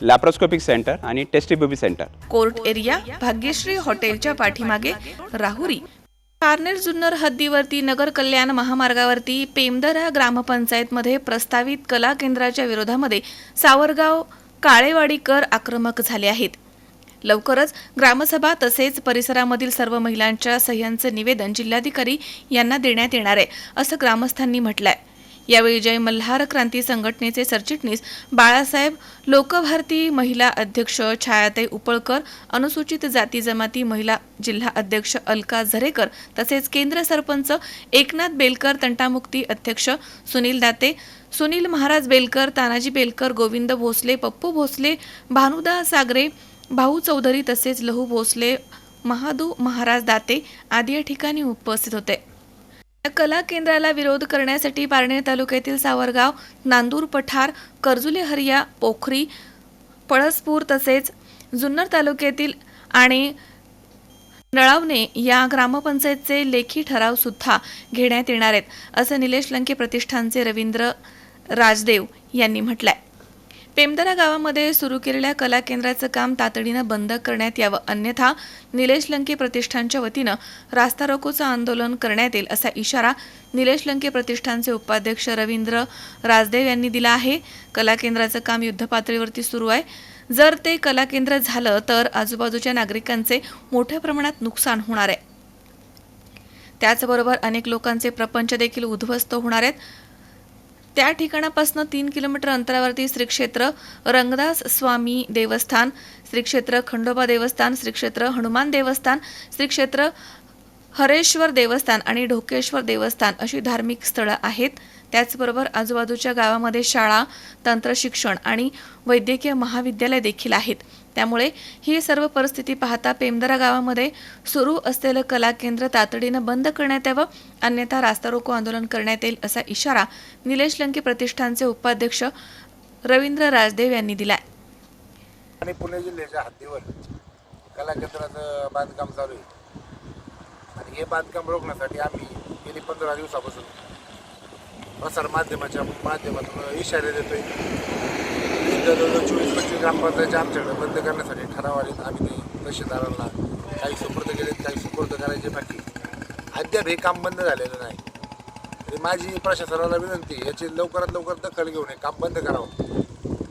Laparoscopic centre आणि test tube baby centre court area Bhagyashree हॉटेलच्या पाठीमागे राहुरी. कार्नेर जुन्नर हद्दीवरती नगर कल्याण महामार्गावरती पेमदरा ग्रामपंचायतमध्ये प्रस्तावित कला केंद्राच्या विरोधामध्ये सावरगाव काळेवाडीकर आक्रमक झाले आहेत. लवकरच ग्रामसभा तसेच परिसरामधील सर्व महिलांच्या सह्यांचं निवेदन जिल्हाधिकारी यांना देण्यात येणार आहे असं ग्रामस्थांनी म्हटलं आहे यावेळी जय मल्हार क्रांती संघटनेचे सरचिटणीस बाळासाहेब लोकभारती महिला अध्यक्ष छायाताई उपळकर अनुसूचित जाती जमाती महिला जिल्हा अध्यक्ष अलका झरेकर तसेच केंद्र सरपंच एकनाथ बेलकर तंटामुक्ती अध्यक्ष सुनील दाते सुनील महाराज बेलकर तानाजी बेलकर गोविंद भोसले पप्पू भोसले भानुदा सागरे भाऊ चौधरी तसेच लहू भोसले महादू महाराज दाते आदी या ठिकाणी उपस्थित होते. या कला केंद्राला विरोध करण्यासाठी पारनेर तालुक्यातील सावरगाव नांदूर पठार कर्जुली हरिया पोखरी पळसपूर तसेच जुन्नर तालुक्यातील आणि नळावणे या ग्रामपंचायतचे लेखी ठराव सुद्धा घेण्यात येणार आहेत असं निलेश लंके प्रतिष्ठानचे रवींद्र राजदेव यांनी म्हटलंय. पेमदरा गावामध्ये सुरू केलेल्या कला केंद्राचं काम तातडीनं बंद करण्यात यावं अन्यथा निलेश लंके प्रतिष्ठानच्या वतीनं रास्ता रोकोचं आंदोलन करण्यात येईल असा इशारा निलेश लंके प्रतिष्ठानचे उपाध्यक्ष रवींद्र राजदेव यांनी दिला आहे. कला केंद्राचं काम युद्धपातळीवरती सुरू आहे. जर ते कला केंद्र झालं तर आजूबाजूच्या नागरिकांचे मोठ्या प्रमाणात नुकसान होणार आहे. त्याचबरोबर अनेक लोकांचे प्रपंच देखील उद्ध्वस्त होणार आहेत. त्या ठिकाणापासून तीन किलोमीटर अंतरावरती श्रीक्षेत्र रंगदास स्वामी देवस्थान श्रीक्षेत्र खंडोबा देवस्थान श्रीक्षेत्र हनुमान देवस्थान श्रीक्षेत्र हरेश्वर देवस्थान आणि ढोकेश्वर देवस्थान अशी धार्मिक स्थळं आहेत. त्याचबरोबर आजूबाजूच्या गावामध्ये शाळा तंत्रशिक्षण आणि वैद्यकीय महाविद्यालय देखील आहेत. त्यामुळे ही सर्व परिस्थिती पाहता पेमदरा गावामध्ये सुरू असलेलं कला केंद्र तातडीनं बंद करण्यात यावं अन्यथा रास्ता रोको आंदोलन करण्यात येईल असा इशारा निलेश लंके प्रतिष्ठानचे उपाध्यक्ष रवींद्र राजदेव यांनी दिलाय. आणि पुणे जिल्ह्याच्या हद्दीवर कला केंद्राचं बांधकाम चालू आहे. आणि हे बांधकाम रोखण्यासाठी आम्ही गेली पंधरा दिवसापासून प्रसार माध्यमाच्या माध्यमातून इशारे देतोय. जवळजवळ चोवीस पंचवीस ग्रामपंचायतच्या आमच्याकडे बंद करण्यासाठी ठराव आले आम्ही ते तहसीलदारांना काही सुपूर्द केलेत काही सुपूर्द करायचे बाकी अद्याप हे काम बंद झालेलं नाही. तरी माझी प्रशासनाला विनंती याची लवकरात लवकर दखल घेऊन हे काम बंद करावं.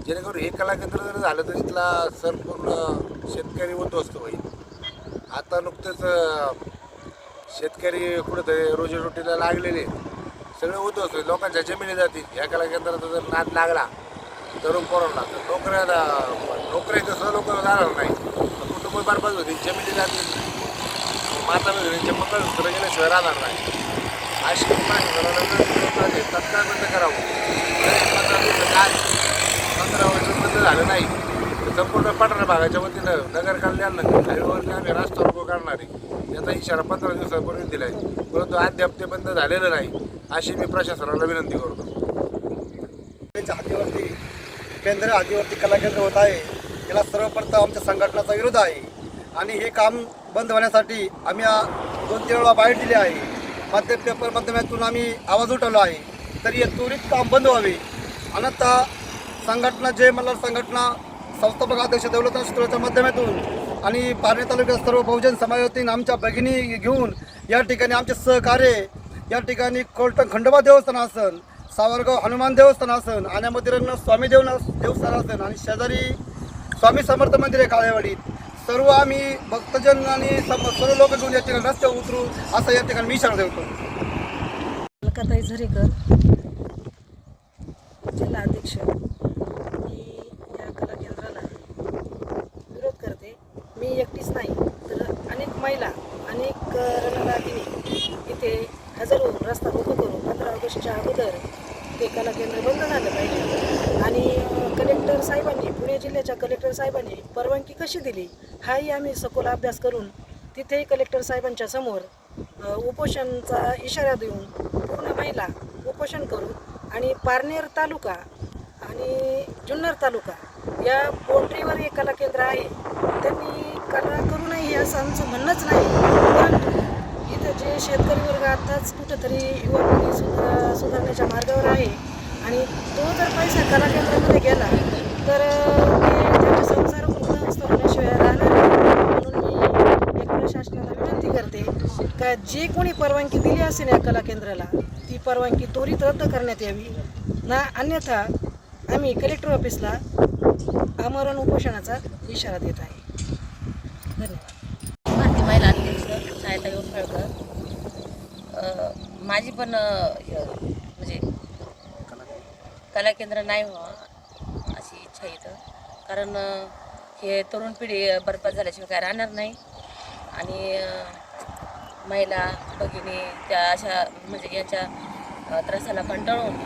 जेणेकरून हे कलाकेंद्र जर झालं तर इथला संपूर्ण शेतकरी उद्ध्वस्त होईल. आता नुकतंच शेतकरी कुठंतरी रोजीरोटीला लागलेले सगळे उद्ध्वस्त होईल लोकांच्या जमिनी जातील. या कलाकेंद्राचा जर नाद लागला तरुण पोरांना. तर नोकऱ्या नोकऱ्या कसं लोक जाणार नाही. कुटुंब बरबाद होतील जमिनी जातील माता बहिणीचे मंगळसूत्र गेल्याशिवाय राहणार नाही. अशी प्रशासनाला तत्काळ बंद करावं? पंधरा पंधरा वर्ष बंद झालं नाही. तर संपूर्ण पठार भागाच्या वतीनं नगर कल्याण हळूहळू आम्ही रास्ता उभं करणार आहे. याचा इशारा पंधरा दिवसापूर्वी दिला आहे परंतु अद्याप ते बंद झालेलं नाही अशी मी प्रशासनाला विनंती करतो. त्यांच्या हातीवरती केंद्र आदिवासी कला केंद्र होत आहे. याला सर्वप्रथम आमच्या संघटनाचा विरोध आहे. आणि हे काम बंद होण्यासाठी आम्ही दोन तीन वेळा बाहेर दिले आहे. माध्यम पेपर माध्यमातून आम्ही आवाज उठवला आहे. तरी हे त्वरित काम बंद व्हावे. अन्यथा संघटना जे मल्हार संघटना संस्थापक अध्यक्ष दौलत सूत्राच्या माध्यमातून आणि पारणे तालुक्यात सर्व बहुजन समाजातील आमच्या भगिनी घेऊन या ठिकाणी आमचे सहकार्य या ठिकाणी कोर्ट खंडोबा देवस्थान असन सावरगाव हनुमान देवस्थान असन आण्यामध्ये स्वामी देव देवस्थान असन आणि शेजारी स्वामी समर्थ मंदिर आहे काळेवाडीत. सर्व आम्ही भक्तजन आणि सर्व लोक घेऊन या ठिकाणी रस्त्यावर उतरू असं या ठिकाणी मी सांगतो. देतो अलकाताई झरेकर जिल्हा अध्यक्ष मी या कला केंद्राला विरोध करते. मी एकटीच नाही तर अनेक महिला अनेक अ, इथे हजर होऊन रस्ता रोको ऑगस्टच्या अगोदर ते कला केंद्र बंद झालं पाहिजे. आणि कलेक्टर साहेबांनी पुणे जिल्ह्याच्या कलेक्टर साहेबांनी परवानगी कशी दिली हाही आम्ही सखोल अभ्यास करून तिथेही कलेक्टर साहेबांच्या समोर उपोषणचा इशारा देऊन पूर्ण महिला उपोषण करू आणि पारनेर तालुका आणि जुन्नर तालुका या पोल्ट्रीवर एक कला केंद्र आहे. त्यांनी कला करू नये हे असं आमचं म्हणणंच नाही. परंतु जे शेतकरी वर्ग आताच कुठंतरी युवा पिढी सुधार सुधारण्याच्या मार्गावर आहे आणि तो जर पैसा कला केंद्रामध्ये गेला तर ते संसार उद्ध्वस्त होण्याशिवाय राहणार म्हणून मी एक प्रशासनाला विनंती करते का जे कोणी परवानगी दिली असेल या कला केंद्राला ती परवानगी त्वरित रद्द करण्यात यावी. ना अन्यथा आम्ही कलेक्टर ऑफिसला आमरण उपोषणाचा इशारा देत आहे. धन्यवाद. माझी पण म्हणजे कला केंद्र नाही व्हावं अशी इच्छा आहे इथं. कारण हे तरुण पिढी बरबाद झाल्याशिवाय काय राहणार नाही. आणि महिला भगिनी त्या अशा म्हणजे याच्या त्रासाला कंटाळून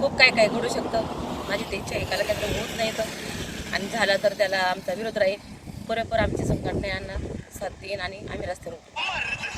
खूप काय काय घडू शकतं. माझी ते इच्छा आहे कला केंद्र होत नाही तर आणि झालं तर त्याला आमचा विरोध राहील. पुरेपूर आमची संघटना यांना साथ देईन आणि आम्ही रस्त्यावर